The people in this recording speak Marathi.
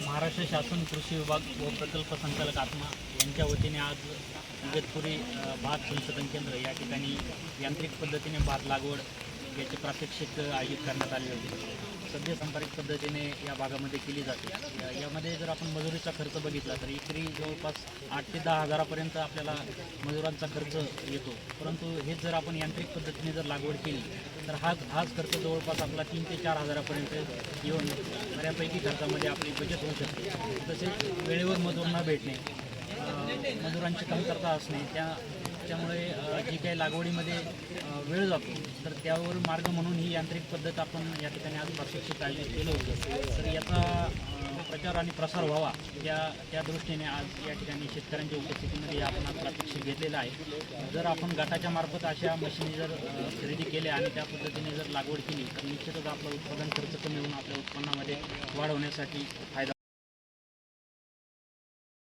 महाराष्ट्र शासन कृषी विभाग व प्रकल्प संचालक आत्मा यांच्या वतीने आज इगतपुरी भात संशोधन केंद्र या ठिकाणी यांत्रिक पद्धतीने भात लागवड याचे प्रात्यक्षिक आयोजित करण्यात आले होते. सध्या संपारिक पद्धतीने या भागामध्ये केली जाते. यामध्ये जर आपण मजुरीचा खर्च बघितला तर एकरी जवळपास आठ ते दहा हजारापर्यंत आपल्याला मजुरांचा खर्च येतो. परंतु हेच जर आपण यांत्रिक पद्धतीने जर लागवड केली तर हा हाच खर्च जवळपास आपला तीन ते चार हजारापर्यंत येऊन बऱ्यापैकी खर्चामध्ये आपली बचत होऊ शकते. तसेच वेळेवर मजूर न भेटणे मजुरांची कमतरता असणे त्या त्यामुळे जी काही लागवडीमध्ये वेळ जातो तर त्यावर मार्ग म्हणून ही यांत्रिक पद्धत आपण या ठिकाणी आज प्रशिक्षित आयोजित केलं होतं. तर याचा प्रचार आणि प्रसार व्हावा या त्या दृष्टीने आज या ठिकाणी शेतकऱ्यांच्या उपस्थितीमध्ये आपण आज प्रात्यक्षिक घेतलेलं आहे. जर आपण गटाच्या मार्फत अशा मशिनी जर खरेदी केल्या आणि त्या पद्धतीने जर लागवड केली तर निश्चितच आपलं उत्पादन खर्च कमी होऊन आपल्या उत्पन्नामध्ये वाढ होण्यासाठी फायदा